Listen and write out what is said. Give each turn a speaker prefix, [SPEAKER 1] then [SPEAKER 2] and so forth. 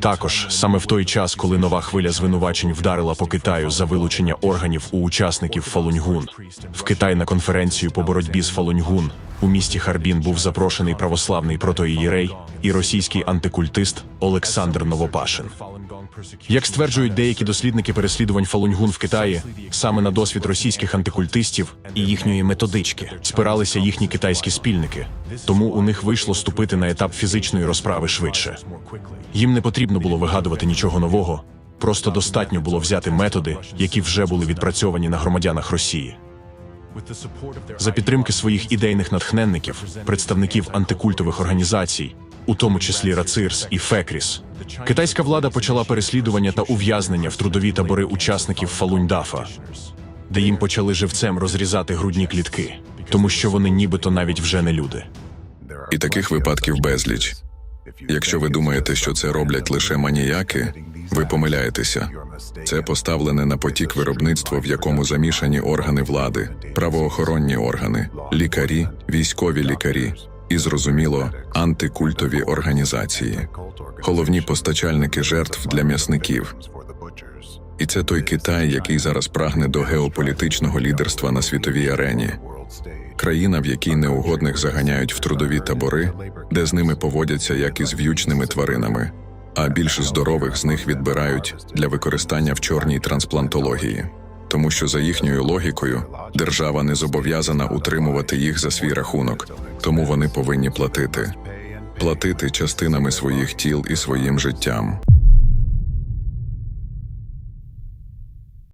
[SPEAKER 1] Також саме в той час, коли нова хвиля звинувачень вдарила по Китаю за вилучення органів у учасників Фалуньгун, в Китай на конференцію по боротьбі з Фалуньгун у місті Харбін був запрошений православний протоієрей і російський антикультист Олександр Новопашин. Як стверджують деякі дослідники переслідувань Фалуньгун в Китаї, саме на досвід російських антикультистів і їхньої методички спиралися їхні китайські спільники, тому у них вийшло ступити на етап фізичної розправи швидше. Їм не потрібно було вигадувати нічого нового, просто достатньо було взяти методи, які вже були відпрацьовані на громадянах Росії. За підтримки своїх ідейних натхненників, представників антикультових організацій, у тому числі Рацирс і Фекріс, китайська влада почала переслідування та ув'язнення в трудові табори учасників Фалуньдафа, де їм почали живцем розрізати грудні клітки, тому що вони нібито навіть вже не люди.
[SPEAKER 2] І таких випадків безліч. Якщо ви думаєте, що це роблять лише маніяки, ви помиляєтеся. Це поставлене на потік виробництво, в якому замішані органи влади, правоохоронні органи, лікарі, військові лікарі і, зрозуміло, антикультові організації, головні постачальники жертв для м'ясників. І це той Китай, який зараз прагне до геополітичного лідерства на світовій арені. Країна, в якій неугодних заганяють в трудові табори, де з ними поводяться як із в'ючними тваринами, а більш здорових з них відбирають для використання в чорній трансплантології. Тому що за їхньою логікою держава не зобов'язана утримувати їх за свій рахунок, тому вони повинні платити, платити частинами своїх тіл і своїм життям.